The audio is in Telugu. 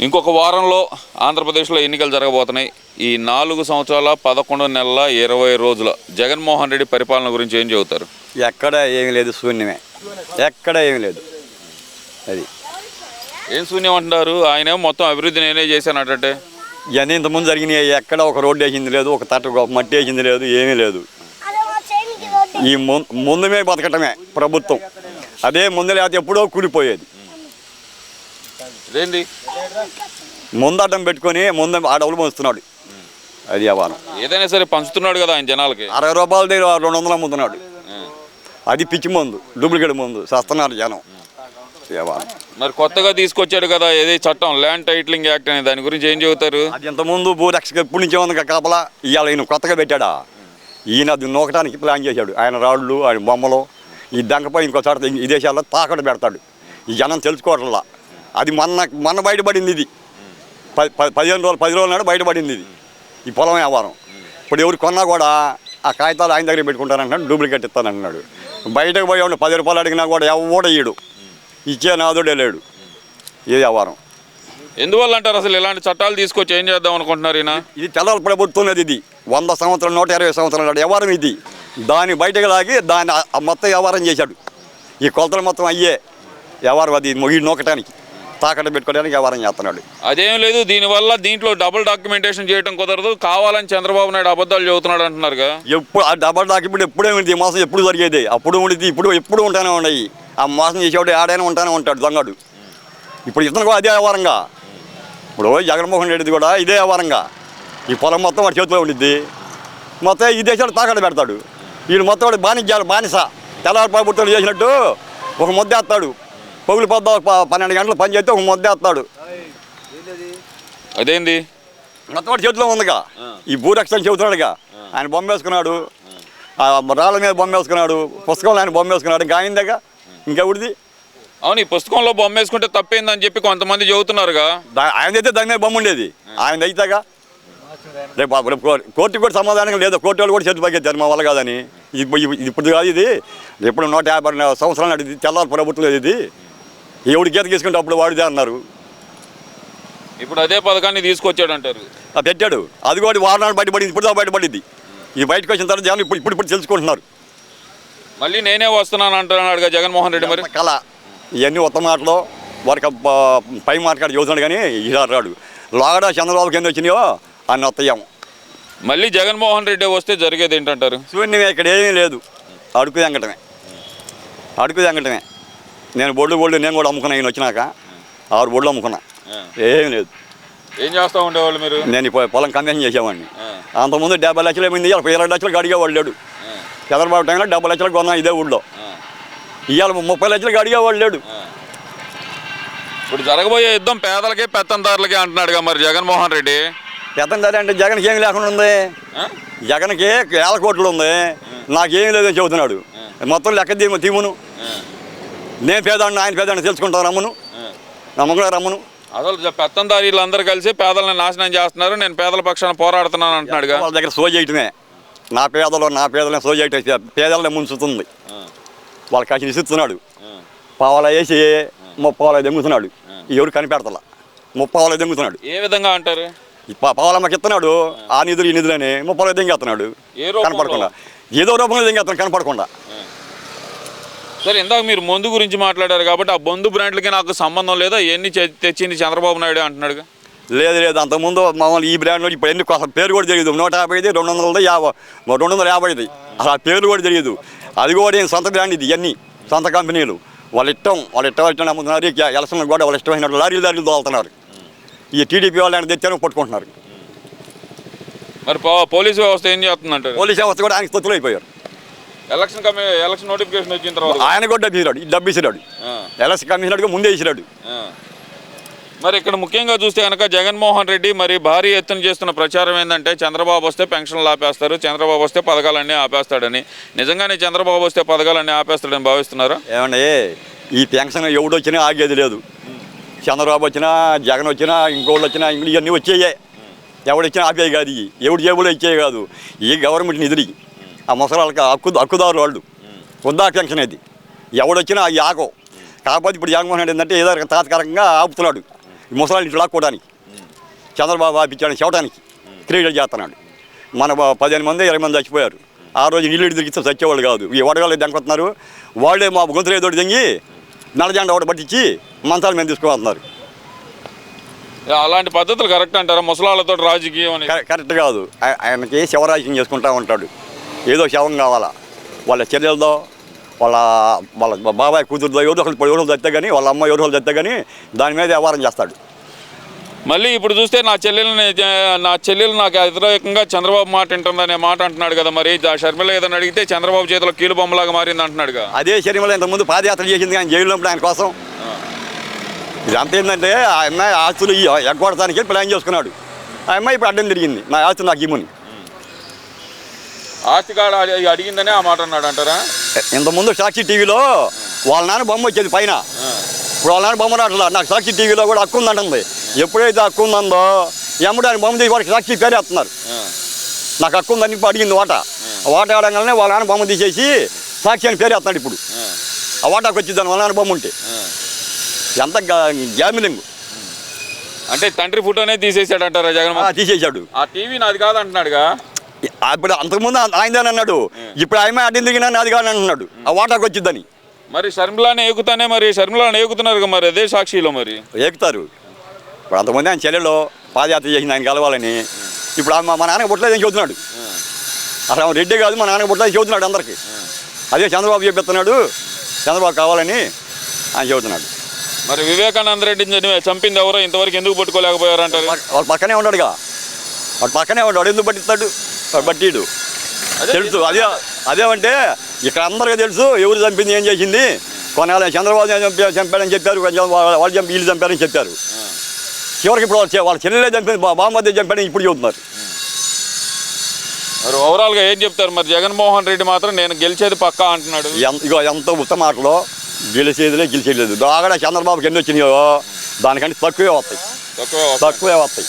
ఇంకొక వారంలో ఆంధ్రప్రదేశ్లో ఎన్నికలు జరగబోతున్నాయి. ఈ నాలుగు సంవత్సరాల పదకొండు నెలల ఇరవై రోజుల జగన్మోహన్ రెడ్డి పరిపాలన గురించి ఏం చెబుతారు? ఎక్కడ ఏమీ లేదు శూన్యమే. ఎక్కడ ఏమీ లేదు. అది. ఏం శూన్యం అంటున్నారు? ఆయన మొత్తం అభివృద్ధి నేనే చేశానటే ఇవన్నీ ఇంతకుముందు జరిగినాయి. ఎక్కడ ఒక రోడ్డు వేసింది లేదు ఒక తట్టు ఒక మట్టి వేసింది లేదు ఏమీ లేదు. ఈ ము- ముందుమే బతకటమే ప్రభుత్వం. అదే ముందు లేకపోతే ఎప్పుడో కూలిపోయేది. ఇదేంది ముందడ్డం పెట్టుకొని ముందు అడవులు మోస్తున్నాడు. అది వ్యవహారం ఏదైనా సరే పంచుతున్నాడు కదా ఆయన జనాలకి. అరవై రూపాయల దగ్గర రెండు వందలు అమ్ముతున్నాడు. ఆ. అది పిచ్చి మందు డూప్లికేట్ మందు సస్తున్నారు జనం. వ్యవహారం మరి కొత్తగా తీసుకొచ్చాడు కదా ఏది చట్టం ల్యాండ్ టైటిలింగ్ యాక్ట్ అనే దాని గురించి ఏం చెబుతారు? అది ఇంతకుముందు భూరక్షక ఎప్పటి నుంచే ఉంది కాపలా ఇవాళ ఈయన కొత్తగా పెట్టాడా? ఈయన అది నూకటానికి ప్లాన్ చేశాడు. ఆయన రాళ్ళు ఆయన బొమ్మలు ఈ దంకపై ఇంకో చోట ఈ దేశాల్లో తాకట్టు పెడతాడు. ఈ జనం తెలుసుకోవట్లా. అది మొన్న మొన్న బయటపడింది ఇది. పది పది- పదిహేను రోజులు పది రోజుల నాడు బయటపడింది ఇది. ఈ పొలం వ్యాపారం ఇప్పుడు ఎవరు కొన్నా కూడా ఆ కాగితాలు ఆయన దగ్గర పెట్టుకుంటానంటున్నాడు డూప్లికేట్ ఇస్తానంటున్నాడు. బయటకు పోయి ఎవడు పది రూపాయలు అడిగినా కూడా ఎవడ ఇయ్యడు. ఇచ్చే నాదుడే లేడు. ఏ వ్యాపారం ఎందువల్ల అంటారు అసలు ఇలాంటి చట్టాలు తీసుకొచ్చి ఏం చేద్దాం అనుకుంటున్నారు ఈయన? ఇది తెల్లల ప్రభుత్వం అది ఇది. వంద సంవత్సరాలు నూట ఇరవై సంవత్సరాల వ్యవహారం ఇది. దాన్ని బయటకు లాగి దాన్ని మొత్తం వ్యవహారం చేశాడు. ఈ కొలతలు మొత్తం అయ్యే వ్యవహారం అది మొగి నూకటానికి. తాకట్టు పెట్టుకోవడానికి వ్యవహారం చేస్తున్నాడు. అదేం లేదు దీనివల్ల దీంట్లో డబుల్ డాక్యుమెంటేషన్ చేయడం కుదరదు. కావాలని చంద్రబాబు నాయుడు అబద్ధాలు చెబుతున్నాడు అంటున్నారుగా. ఎప్పుడు ఆ డబల్ డాక్యుమెంట్ ఎప్పుడే ఉంది మోసం ఎప్పుడు జరిగేది? అప్పుడు ఉండేది ఇప్పుడు ఎప్పుడు ఉంటానే ఉన్నాయి. ఆ మోసం చేసేవాడు ఆడైనా ఉంటానే ఉంటాడు దొంగడు. ఇప్పుడు ఇతను కూడా అదే వ్యవహారంగా. ఇప్పుడు జగన్మోహన్ రెడ్డిది కూడా ఇదే వ్యవహారంగా. ఈ పొలం మొత్తం వాడి చేతిలో ఉండిద్ది. మొత్తం ఈ దేశాలు తాకట్టు పెడతాడు. వీడు మొత్తం వాడు బానిజ్యాలు బానిస. తెల్లవారు ప్రభుత్వం చేసినట్టు ఒక ముద్ద వేస్తాడు. పగులు పొద్దు పన్నెండు గంటలు పని చేస్తే ఒక ముద్ద వేస్తాడు. అదేంది? మొత్తం చేతిలో ఉందిగా. ఈ భూరక్షణ చెబుతున్నాడుగా. ఆయన బొమ్మ వేసుకున్నాడు. ఆ. రాళ్ళ మీద బొమ్మ వేసుకున్నాడు. పుస్తకంలో ఆయన బొమ్మ వేసుకున్నాడు. ఇంకా ఆయనదేగా? ఇంకెవడిది అవును ఈ పుస్తకంలో బొమ్మ వేసుకుంటే తప్పేందని చెప్పి కొంతమంది చెబుతున్నారుగా. దా ఆయనదైతే దాని మీద బొమ్మ ఉండేది. ఆయన అయితేగా రేపు ఆ- రేపు కో- కోర్టుకి కూడా సమాధానం లేదు. కోర్టు వాళ్ళు కూడా చేతి పగ్గేస్తారు మా వల్ల కాదని. ఇప్పుడు ఇది- ఇప్పుడు కాదు ఇది. ఎప్పుడు నూట యాభై సంవత్సరాలు తెల్లారి ప్రభుత్వం ఇది. ఎవడు గీత గీసుకుంటే అప్పుడు వాడిదే అన్నారు. ఇప్పుడు అదే పథకాన్ని తీసుకొచ్చాడు అంటారు పెట్టాడు. అది కూడా వారనాడు బయటపడింది ఇప్పుడు దా బయటపడింది ఈ బయటకు వచ్చిన తర్వాత జనం ఇప్పుడు ఇప్పుడు ఇప్పుడు తెలుసుకుంటున్నారు. మళ్ళీ నేనే వస్తున్నాను అంటున్నాడుగా జగన్మోహన్ రెడ్డి మరి. కళ. ఇవన్నీ ఉత్తమ మాటలు. వారికి ప- మాట్లాడి చూస్తున్నాడు కానీ ఈసారి రాడు. లోగడ చంద్రబాబు కింద వచ్చినాయో అన్ని వస్తాయేమో మళ్ళీ జగన్మోహన్ రెడ్డి వస్తే జరిగేది ఏంటంటారు? శూన్యమే ఇక్కడ ఏమీ లేదు. అడుగు తెంగటమే అడుగు తెంగటమే నేను బొడ్డు బొడ్డు నేను కూడా అమ్ముకున్నా ఈయన వచ్చినాక. ఆరు బొడ్లు అమ్ముకున్నా. ఏమీ లేదు. ఏం చేస్తూ ఉండేవాళ్ళు మీరు? నేను పొలం కన్వెన్షన్ చేసేవాడిని. అంతకుముందు డెబ్బై లక్షలు ఏమైంది? ఇవాళ ఇరవై లక్షలకు అడిగేవాడు లేడు. చంద్రబాబు టైంలో డెబ్బై లక్షలకు కొన్నా ఇదే ఊళ్ళో. ఇవాళ ముప్పై లక్షలకు అడిగేవాడు లేడు. ఇప్పుడు జరగబోయే యుద్ధం పేదలకే పెత్తందారులకే అంటున్నాడుగా మరి జగన్మోహన్ రెడ్డి. పెద్ద అంటే జగన్కి ఏమి లేకుండా ఉంది? జగన్కి వేల కోట్లు ఉంది. నాకేం లేదని చెబుతున్నాడు. మొత్తం లెక్క తీము తీమును. నేను పేదాన్ని ఆయన పేదాన్ని తెలుసుకుంటాను రమ్మను. ఆ. నమ్మకం రమ్మను. అసలు పెత్తందారీలు అందరూ కలిసి పేదలను నాశనం చేస్తున్నారు నేను పేదల పక్షాన పోరాడుతున్నాను అంటున్నాడుగా వాళ్ళ దగ్గర సో చేయటమే. నా పేదలు నా పేదలను సో చేయటం పేదలనే ముంచుతుంది. ఆ, వాళ్ళకి కాసి ఇస్తున్నాడు పావల వేసి ముప్పావల దెంగుతున్నాడు. ఎవరు కనిపెడతల? ముప్పావల దెంగుతున్నాడు. ఏ విధంగా అంటారు? ఈ పా- పావలమ్మకి ఇస్తున్నాడు. ఆ. నిధులు ఈ నిధులని ముప్పావల దెంగేస్తున్నాడు? కనపడకుండా. ఏదో రూపంలో దెంగేస్తున్నాడు కనపడకుండా. సరే ఇందాక మీరు మందు గురించి మాట్లాడారు కాబట్టి ఆ బొందు బ్రాండ్లకి నాకు సంబంధం లేదా? ఎన్ని తెచ్చింది చంద్రబాబు నాయుడు అంటున్నాడుగా? లేదు లేదు. అంతకుముందు మామూలు ఈ బ్రాండ్లో ఇప్పుడు ఎన్ని పేరు కూడా తెలియదు. నూట యాభైది రెండు వందలది యాభై రెండు వందల యాభైది అసలు ఆ పేరు కూడా తెలియదు. అది కూడా ఏం సొంత బ్రాండ్ ఇది ఇవన్నీ. సొంత కంపెనీలు. వాళ్ళ ఇష్టం వాళ్ళ ఇష్టం ఇష్టం అమ్ముతున్నారు ఇక ఎలక్షన్ కూడా వాళ్ళ ఇష్టమైన లారీలు లారీలు దోలుతున్నారు ఈ టీడీపీ వాళ్ళు ఆయన తెచ్చారు పట్టుకుంటున్నారు. మరి పో- పోలీసు వ్యవస్థ ఏం చేస్తుందంటారు? పోలీస్ వ్యవస్థ కూడా ఆయనకి తొత్తులు అయిపోయారు ఎలక్షన్ కమి ఎలక్షన్ నోటిఫికేషన్ వచ్చిన తర్వాత ఆయన కూడా డబ్బు ఇచ్చినాడు డబ్బు ఇచ్చినాడు. ఎలక్షన్ కమిషనర్గా ముందే ఇచ్చినాడు. మరి ఇక్కడ ముఖ్యంగా చూస్తే కనుక జగన్మోహన్ రెడ్డి మరి భారీ ఎత్తున చేస్తున్న ప్రచారం ఏంటంటే చంద్రబాబు వస్తే పెన్షన్లు ఆపేస్తారు చంద్రబాబు వస్తే పథకాలన్నీ ఆపేస్తాడని. నిజంగానే చంద్రబాబు వస్తే పథకాలన్నీ ఆపేస్తాడని భావిస్తున్నారా? ఏమండి ఈ పెన్షన్ ఎవడు వచ్చినా ఆగేది లేదు. చంద్రబాబు వచ్చినా జగన్ వచ్చినా ఇంకోళ్ళు వచ్చినా ఇంకో ఇవన్నీ వచ్చేయే. ఎవడు వచ్చినా ఆపేది కాదు ఇవి ఎవడు జేబులో ఇచ్చేవి కాదు. ఈ గవర్నమెంట్ నిధులు. ఆ ముసలాళ్ళకి హక్కు హక్కుదారులు వాళ్ళు. వృద్ధా పెన్షన్ అది ఎవడొచ్చినా అవి ఆకో కాకపోతే ఇప్పుడు జగన్మోహన్ రెడ్డి ఏంటంటే ఏదో తాత్కాలికంగా ఆపుతున్నాడు. ఈ ముసలాన్ని ఇట్లా లాక్కోవడానికి. చంద్రబాబు ఆపించాడని చెప్పడానికి. క్రియేట్ చేస్తున్నాడు. మన పదిహేను మంది ఇరవై మంది చచ్చిపోయారు. ఆ రోజు నీళ్ళు తిరిగితే చచ్చేవాళ్ళు కాదు. ఈ వడగాళ్ళు దెంకొస్తున్నారు వాళ్ళే మా గొంతులు ఏదోటి దెంగి నల్లజెండ ఒకటి పట్టించి మంచాల మీద తీసుకువెళ్తున్నారు అలాంటి పద్ధతులు కరెక్ట్ అంటారా? ముసలాళ్ళతో రాజకీయం కరెక్ట్ కాదు. ఆయ- ఆయనకి శివరాజ్యం చేసుకుంటా ఉంటాడు. ఏదో శవం కావాలా? వాళ్ళ చెల్లెలదో వాళ్ళ వాళ్ళ బాబాయ్ కూతురుదో ఎవరో ఒకరు ఎవరో తెస్తే కానీ వాళ్ళ అమ్మ ఎవరో తెస్తే కానీ దాని మీద వ్యవహారం చేస్తాడు. మళ్ళీ ఇప్పుడు చూస్తే నా చెల్లెల్ని నా చెల్లెలు నాకు వ్యతిరేకంగా చంద్రబాబు మాట వింటుందనే మాట అంటున్నాడు కదా మరి. ఆ షర్మిల ఏదైనా అడిగితే చంద్రబాబు చేతిలో కీలు బొమ్మలాగా మారింది అంటున్నాడుగా. అదే శరీరంలో ఇంతకుముందు పాదయాత్ర చేసింది ఆయన జైల్లో ఆయన కోసం. ఇదంతా ఏంటంటే ఆ అమ్మాయి ఆస్తులు ఎగ్గొడటానికి ప్లాన్ చేసుకున్నాడు. ఆ అమ్మాయి ఇప్పుడు అడ్డం తిరిగింది. నా ఆస్తులు నాకు ఇమ్మని. ఆస్తికాడ అడిగిందనే ఆ మాట అన్నాడు అంటారా? ఇంతకుముందు సాక్షి టీవీలో వాళ్ళ నాన్న బొమ్మ వచ్చేది పైన. ఇప్పుడు వాళ్ళ నాన్న బొమ్మ రావట్లా? నాకు సాక్షి టీవీలో కూడా హక్కు ఉందంటుంది. ఎప్పుడైతే హక్కు ఉందందో ఎమ్మడు ఆయన బొమ్మ తీసి వాడికి సాక్షి పేరు వేస్తున్నారు నాకు హక్కు ఉందని అడిగింది వాట. వాట ఆడంగానే వాళ్ళ నాన్న బొమ్మ తీసేసి సాక్షి అని పేరు వేస్తున్నాడు ఇప్పుడు. ఆ. వాటాకు వచ్చిందని వాళ్ళ నాన్న బొమ్మ ఉంటే. ఎంత గ్యామిలింగ్. అంటే తండ్రి ఫోటోనే తీసేసాడు అంటారా జగన్ తీసేశాడు. ఆ టీవీ నాది కాదు అంటున్నాడుగా ఇప్పుడు అంతకుముందు ఆయనదని అన్నాడు. ఇప్పుడు ఆయన అడ్డం దిగినా నాది కాదని అంటున్నాడు ఆ వాటాకు వచ్చిందని మరి షర్మిలానే ఏకుతానే మరి షర్మిలాని ఏకుతున్నారు కదా మరి అదే సాక్షిలో మరి. ఎక్కుతారు ఇప్పుడు అంతమంది ఆయన చెల్లెలో పాదయాత్ర చేసింది ఆయన కలవాలని. ఇప్పుడు ఆమె మా నాన్నకి పుట్టలేదని చెబుతున్నాడు. అసలు రెడ్డి కాదు మా నాన్నకి పుట్టలేదని చెబుతున్నాడు అందరికి. అదే చంద్రబాబు చెప్పిస్తున్నాడు చంద్రబాబు కావాలని ఆయన చెబుతున్నాడు. మరి వివేకానంద రెడ్డిని చంపింది ఎవరో ఇంతవరకు ఎందుకు పట్టుకోలేకపోయారు అంటారు పక్క- వాళ్ళ పక్కనే ఉన్నాడుగా. వాడు పక్కనే ఉన్నాడు ఎందుకు పట్టిస్తాడు వాడు పట్టిడు. అదే తెలుసు అదే అదేమంటే ఇక్కడ అందరికీ తెలుసు ఎవరు చంపింది ఏం చేసింది. కొనాలి చంద్రబాబు చంపా చంపాడని చెప్పారు కొంచెం వాళ్ళ- చంపి వీళ్ళు చంపారని చెప్పారు. చివరికి ఇప్పుడు వాళ్ళ చెల్లెలే చంపింది బామ్మద్దే చంపాడని ఇప్పుడు చెబుతున్నారు. మరి ఓవరాల్గా ఏం చెప్తారు? మరి జగన్మోహన్ రెడ్డి మాత్రం నేను గెలిచేది పక్కా అంటున్నాడు. ఇగో ఎంత ఉత్తమ మాటలో గెలిచేదిలే గెలిచేయలేదు దాగడ చంద్రబాబుకి ఎన్ని వచ్చినాయో దానికంటే తక్కువే వస్తాయి. తక్కువే వస్తాయి.